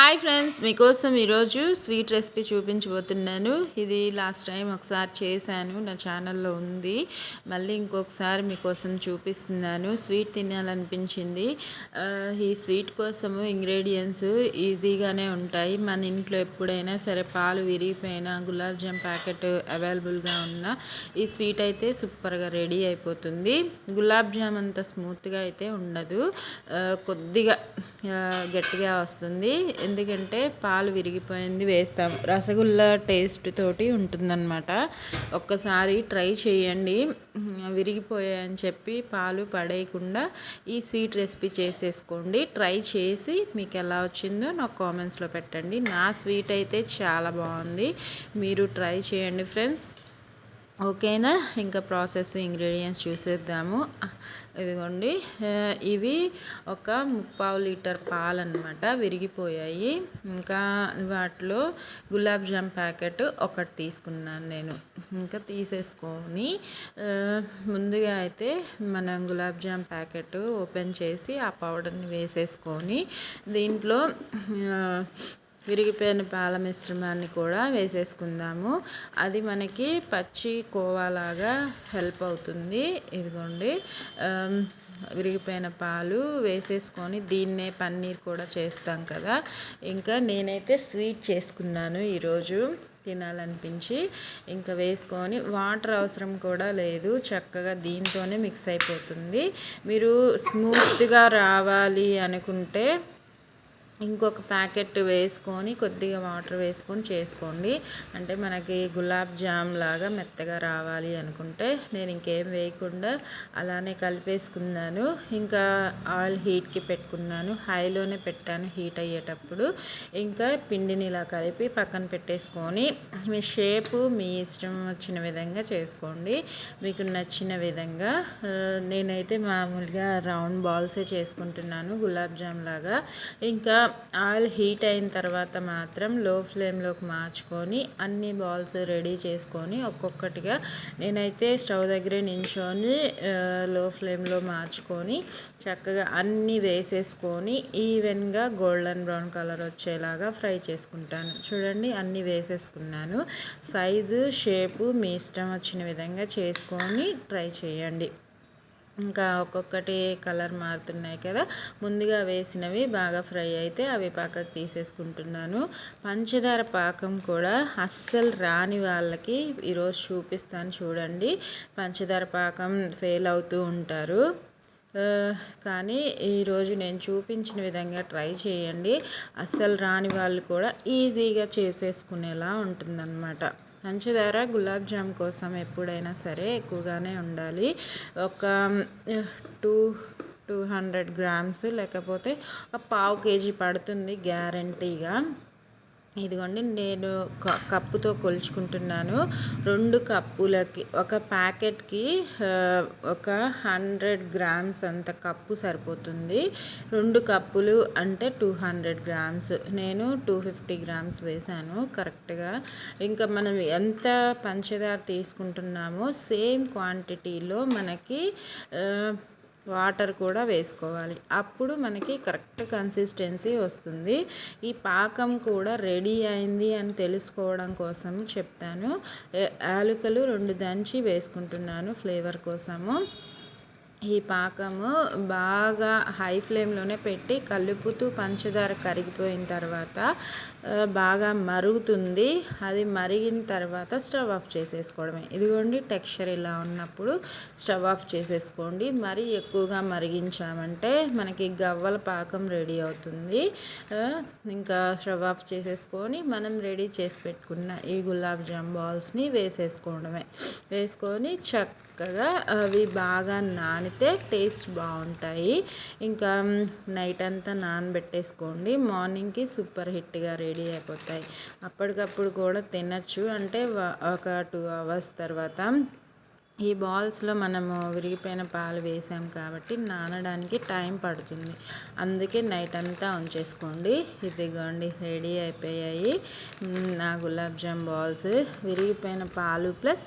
Hi friends మీకోసం ఈరోజు sweet recipe చూపించబోతున్నాను. ఇది లాస్ట్ టైం ఒకసారి చేశాను నా ఛానల్లో ఉంది. మళ్ళీ ఇంకొకసారి మీకోసం చూపిస్తున్నాను. స్వీట్ తినాలనిపించింది. ఈ స్వీట్ కోసము ఇంగ్రీడియంట్స్ ఈజీగానే ఉంటాయి. మన ఇంట్లో ఎప్పుడైనా సరే పాలు విరిగిపోయినా గులాబ్ జామ్ ప్యాకెట్ అవైలబుల్గా ఉన్న ఈ స్వీట్ అయితే సూపర్గా రెడీ అయిపోతుంది. గులాబ్ జామ్ అంత స్మూత్గా అయితే ఉండదు. కొద్దిగా గట్టిగా వస్తుంది. ఎందుకంటే పాలు విరిగిపోయింది వేస్తాం. రసగుల్లా టేస్ట్ తోటి ఉంటుందన్నమాట. ఒక్కసారి ట్రై చేయండి. విరిగిపోయాయని చెప్పి పాలు పడేయకుండా ఈ స్వీట్ రెసిపీ చేసేసుకోండి. ట్రై చేసి మీకు ఎలా వచ్చిందో నాకు కామెంట్స్లో పెట్టండి. నా స్వీట్ అయితే చాలా బాగుంది. మీరు ట్రై చేయండి ఫ్రెండ్స్. ఓకేనా? ఇంకా ప్రాసెస్ ఇంగ్రీడియంట్స్ చూసేద్దాము. ఇదిగోండి. ఇవి ఒక ముప్పావు లీటర్ పాలు అనమాట విరిగిపోయాయి. ఇంకా వాటిలో గులాబ్ జామ్ ప్యాకెట్ ఒకటి తీసుకున్నాను నేను. ఇంకా తీసేసుకొని ముందుగా అయితే మనం గులాబ్ జామ్ ప్యాకెట్ ఓపెన్ చేసి ఆ పౌడర్ని వేసేసుకొని దీంట్లో విరిగిపోయిన పాల మిశ్రమాన్ని కూడా వేసేసుకుందాము. అది మనకి పచ్చి కోవాలాగా హెల్ప్ అవుతుంది. ఇదిగోండి. విరిగిపోయిన పాలు వేసేసుకొని దీన్నే పన్నీర్ కూడా చేస్తాం కదా. ఇంకా నేనైతే స్వీట్ చేసుకున్నాను ఈరోజు. తినాలనిపించి ఇంకా వేసుకొని వాటర్ అవసరం కూడా లేదు. చక్కగా దీంతోనే మిక్స్ అయిపోతుంది. మీరు స్మూత్గా రావాలి అనుకుంటే ఇంకొక ప్యాకెట్ వేసుకొని కొద్దిగా వాటర్ వేసుకొని చేసుకోండి. అంటే మనకి గులాబ్ జామ్ లాగా మెత్తగా రావాలి అనుకుంటే నేను ఇంకేం వేయకుండా అలానే కలిపేసుకున్నాను. ఇంకా ఆయిల్ హీట్కి పెట్టుకున్నాను. హైలోనే పెట్టాను హీట్ అయ్యేటప్పుడు. ఇంకా పిండిని ఇలా కలిపి పక్కన పెట్టేసుకొని మీ షేపు మీ ఇష్టం వచ్చిన విధంగా చేసుకోండి. మీకు నచ్చిన విధంగా. నేనైతే మామూలుగా రౌండ్ బాల్సే చేసుకుంటున్నాను గులాబ్ జామ్ లాగా. ఇంకా ఆయిల్ హీట్ అయిన తర్వాత మాత్రం లో ఫ్లేమ్లోకి మార్చుకొని అన్ని బాల్స్ రెడీ చేసుకొని ఒక్కొక్కటిగా నేనైతే స్టవ్ దగ్గర నించొని లో ఫ్లేమ్లో మార్చుకొని చక్కగా అన్నీ వేసేసుకొని ఈవెన్గా గోల్డెన్ బ్రౌన్ కలర్ వచ్చేలాగా ఫ్రై చేసుకుంటాను. చూడండి అన్నీ వేసేసుకున్నాను. సైజు షేపు మీ ఇష్టం వచ్చిన విధంగా చేసుకొని ట్రై చేయండి. ఇంకా ఒక్కొక్కటి కలర్ మారుతున్నాయి కదా. ముందుగా వేసినవి బాగా ఫ్రై అయితే అవి పక్కకు తీసేసుకుంటున్నాను. పంచదార పాకం కూడా అస్సలు రాని వాళ్ళకి ఈరోజు చూపిస్తాను చూడండి. పంచదార పాకం ఫెయిల్ అవుతూ ఉంటారు. కానీ ఈరోజు నేను చూపించిన విధంగా ట్రై చేయండి. అస్సలు రాని వాళ్ళు కూడా ఈజీగా చేసేసుకునేలా ఉంటుందన్నమాట. పంచదార గులాబ్ జామ్ కోసం ఎప్పుడైనా సరే ఎక్కువగానే ఉండాలి. ఒక టూ టూ హండ్రెడ్ గ్రామ్స్ లేకపోతే ఒక పావు కేజీ పడుతుంది గ్యారంటీగా. ఇదిగోండి నేను కప్పుతో కొలుచుకుంటున్నాను. రెండు కప్పులకి ఒక ప్యాకెట్కి ఒక హండ్రెడ్ గ్రామ్స్ అంత కప్పు సరిపోతుంది. రెండు కప్పులు అంటే టూ హండ్రెడ్ గ్రామ్స్. నేను టూ ఫిఫ్టీ గ్రామ్స్ వేసాను కరెక్ట్గా. ఇంకా మనం ఎంత పంచదార తీసుకుంటున్నామో సేమ్ క్వాంటిటీలో మనకి వాటర్ కూడా వేసుకోవాలి. అప్పుడు మనకి కరెక్ట్ కన్సిస్టెన్సీ వస్తుంది. ఈ పాకం కూడా రెడీ అయింది అని తెలుసుకోవడం కోసం చెప్తాను. యాలకులు రెండు దంచి వేసుకుంటున్నాను ఫ్లేవర్ కోసము. ఈ పాకము బాగా హై ఫ్లేమ్లోనే పెట్టి కలుపుతూ పంచదార కరిగిపోయిన తర్వాత బాగా మరుగుతుంది. అది మరిగిన తర్వాత స్టవ్ ఆఫ్ చేసేసుకోవడమే. ఇదిగోండి టెక్స్చర్ ఇలా ఉన్నప్పుడు స్టవ్ ఆఫ్ చేసేసుకోండి. మరి ఎక్కువగా మరిగించామంటే మనకి గవ్వల పాకం రెడీ అవుతుంది. ఇంకా స్టవ్ ఆఫ్ చేసేసుకొని మనం రెడీ చేసి పెట్టుకున్న ఈ గులాబ్ జామ్ బాల్స్ని వేసేసుకోవడమే. వేసుకొని చక్క చక్కగా అవి బాగా నానితే టేస్ట్ బాగుంటాయి. ఇంకా నైట్ అంతా నానబెట్టేసుకోండి. మార్నింగ్కి సూపర్ హిట్గా రెడీ అయిపోతాయి. అప్పటికప్పుడు కూడా తినచ్చు. అంటే ఒక టూ అవర్స్ తర్వాత ఈ బాల్స్లో మనము విరిగిపోయిన పాలు వేసాం కాబట్టి నానడానికి టైం పడుతుంది. అందుకే నైట్ అంతా ఉంచేసుకోండి ఇదిగోండి రెడీ అయిపోయాయి. నా గులాబ్ జామ్ బాల్స్. విరిగిపోయిన పాలు ప్లస్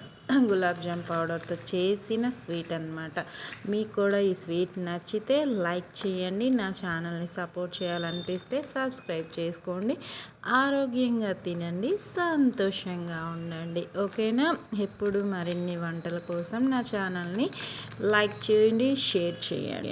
గులాబ్ జామ్ పౌడర్తో చేసిన స్వీట్ అనమాట మీకు కూడా ఈ స్వీట్ నచ్చితే లైక్ చేయండి నా ఛానల్ని సపోర్ట్ చేయాలనిపిస్తే సబ్స్క్రైబ్ చేసుకోండి. ఆరోగ్యంగా తినండి సంతోషంగా ఉండండి. ఓకేనా? ఎప్పుడు మరిన్ని వంటల కోసం నా ఛానల్ని లైక్ చేయండి షేర్ చేయండి.